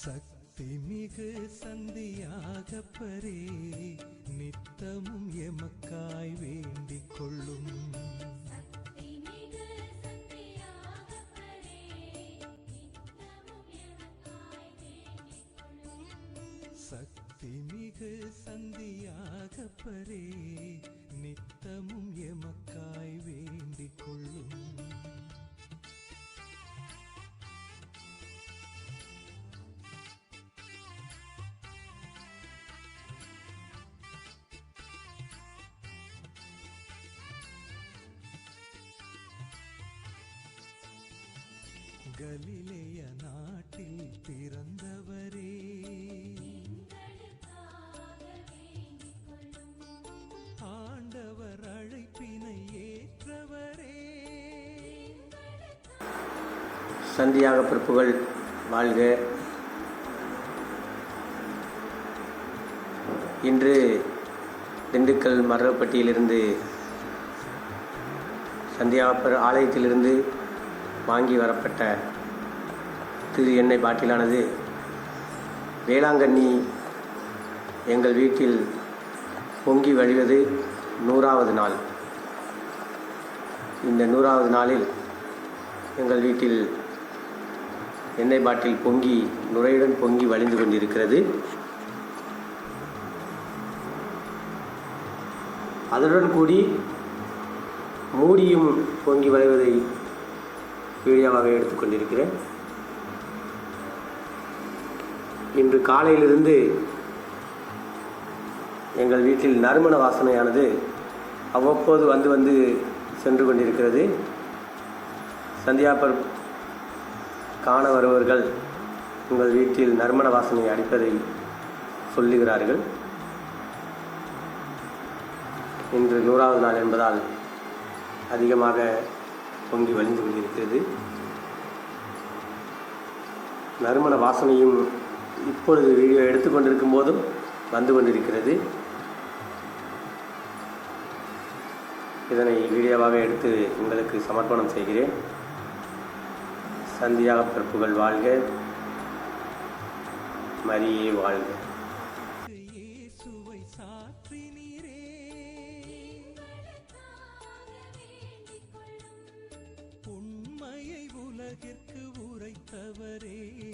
சக்திமிகு சந்தியாகப்பரே நித்தமும் எமக்காய் வேண்டிக் கொள்ளும் வேண்டிக் கொள்ளும் சக்திமிகு சந்தியாகப்பரே நித்தமும் எமக்காய் கலிலேய நாட்டில் பிறந்தவரே. ஆண்டவர் அழைப்பினை ஏற்றவரே. சந்தியாக பிறப்புகள் வாழ்க. இன்று திண்டுக்கல் மரப்பட்டியிலிருந்து சந்தியாகப்பர் ஆலயத்திலிருந்து வாங்கி வரப்பட்ட திரு எண்ணெய் பாட்டிலானது. வேளாங்கண்ணி எங்கள் வீட்டில் பொங்கி வழிவது நூறாவது நாள். இந்த நூறாவது நாளில் எங்கள் வீட்டில் எண்ணெய் பாட்டில் பொங்கி நுரையுடன் பொங்கி வழிந்து கொண்டிருக்கிறது. அதனுடன் கூடி மூடியும் பொங்கி வளைவதை வீடியோவாக எடுத்துக்கொண்டிருக்கிறேன். இன்று காலையிலிருந்து எங்கள் வீட்டில் நறுமண வாசனையானது அவ்வப்போது வந்து வந்து சென்று கொண்டிருக்கிறது. சந்தியாப்பர் காண வருபவர்கள் உங்கள் வீட்டில் நறுமண வாசனை அடிப்பதை சொல்லுகிறார்கள். இன்று நூறாவது நாள் என்பதால் அதிகமாக பொங்கி வழிந்து கொண்டிருக்கிறது. நறுமண வாசனையும் இப்பொழுது வீடியோ எடுத்துக்கொண்டிருக்கும் போதும் வந்து கொண்டிருக்கிறது. இதனை வீடியோவாக எடுத்து உங்களுக்கு சமர்ப்பணம் செய்கிறேன். சந்தியாக பிறப்புகள் வாழ்க. மரியே வாழ்க. உலகிற்கு உரைத்தவரே.